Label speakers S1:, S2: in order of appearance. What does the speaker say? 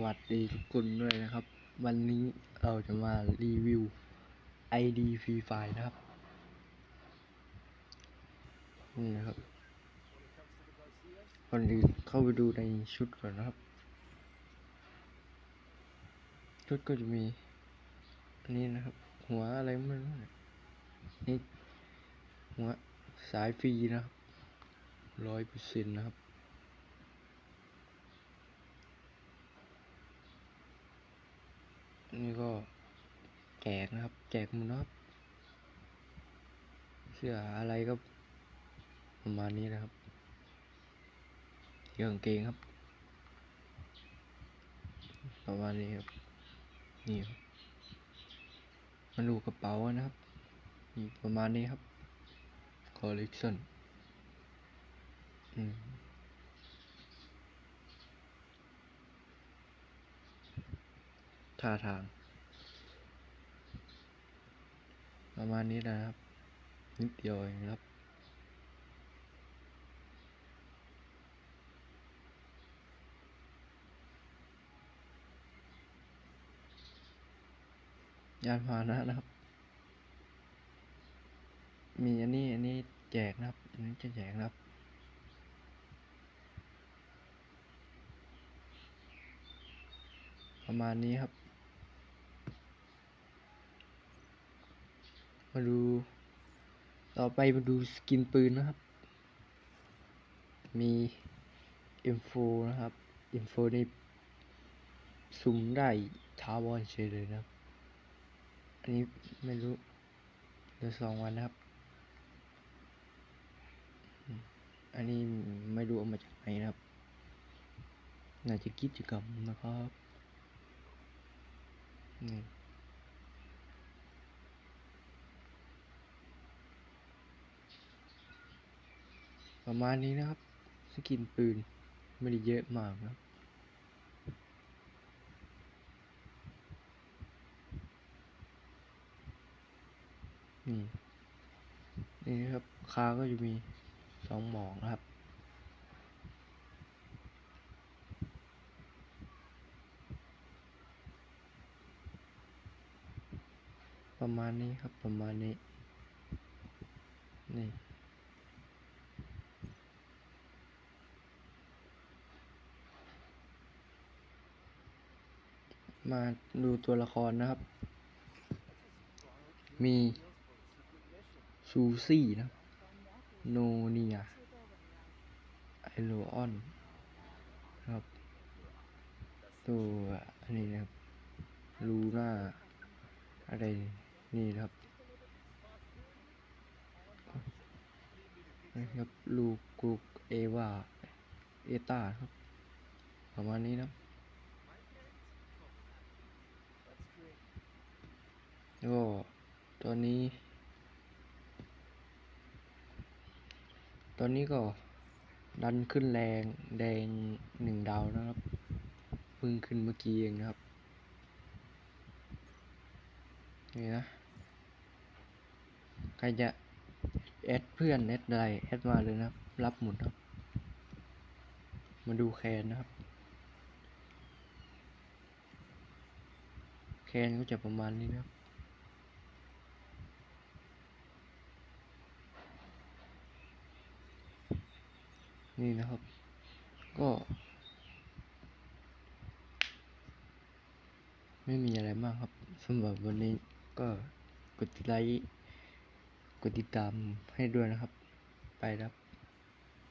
S1: สวัสดีทุกคนด้วยนะครับ วันนี้เราจะมารีวิว ID Free Fire นะครับ นี่นะครับก่อนอื่นเข้าไปดูในชุดก่อนนะครับ ชุดก็จะมีอันนี้นะครับ หัวอะไรไม่รู้นี่หัวสายฟรีนะครับร้อยเปอร์เซ็นต์นะครับ นี่ก็แจกนะครับ แจกหมือนะครับเสื้ออะไรก็ประมาณนี้นะครับเสื้อกางเกงครับ ประมาณนี้ครับ นี่ครับมาดูกระเป๋านะครับนี่ประมาณนี้ครับ คอลเลกชันอืม ท่าทาง ประมาณนี้นะครับ นิดเดียวเองครับ ยานพาหนะนะครับ มีอันนี้ อันนี้แจกนะครับ อันนี้จะแจกนะครับประมาณนี้ครับ มาดู ต่อไปมาดูสกินปืนนะครับ มี M4 นโฟนะครับ M4 นี่สุ่มได้ทาวอนเฉยเลยนะอันนี้ไม่รู้เดือนสองวันนะครับ อันนี้ไม่รู้เอามาจากไหนนะครับ น่าจะกิจกรรมนะครับนี่ ประมาณนี้นะครับ สกินปืนไม่ได้เยอะมากนะนี่นี่นะครับคาก็จะมีสองหมอกนะครับ ประมาณนี้ครับประมาณนี้ นี่ มาดูตัวละครนะครับ มีซูซี่นะครับโนเนียไอโลออนครับ ตัวอันนี้นะครับ ลูน่า อะไรนี่นะครับนะครับ ลูกุกเอวา เอตาครับ ประมาณนี้นะครับแล้ว ก็ตัวนี้ ตอนนี้ก็ดันขึ้นแรงแดงหนึ่งดาวนะครับเพิ่งขึ้นเมื่อกี้เองนะครับ นี่นะ ใครจะแอดเพื่อนแอดอะไรแอดมาเลยนะครับ รับหมดครับ มาดูแคนนะครับ แคนก็จะประมาณนี้นะครับ นี่นะครับ ก็ไม่มีอะไรมากครับสำหรับวันนี้ก็กดไลค์กดติดตามให้ด้วยนะครับ ไปแล้วครับ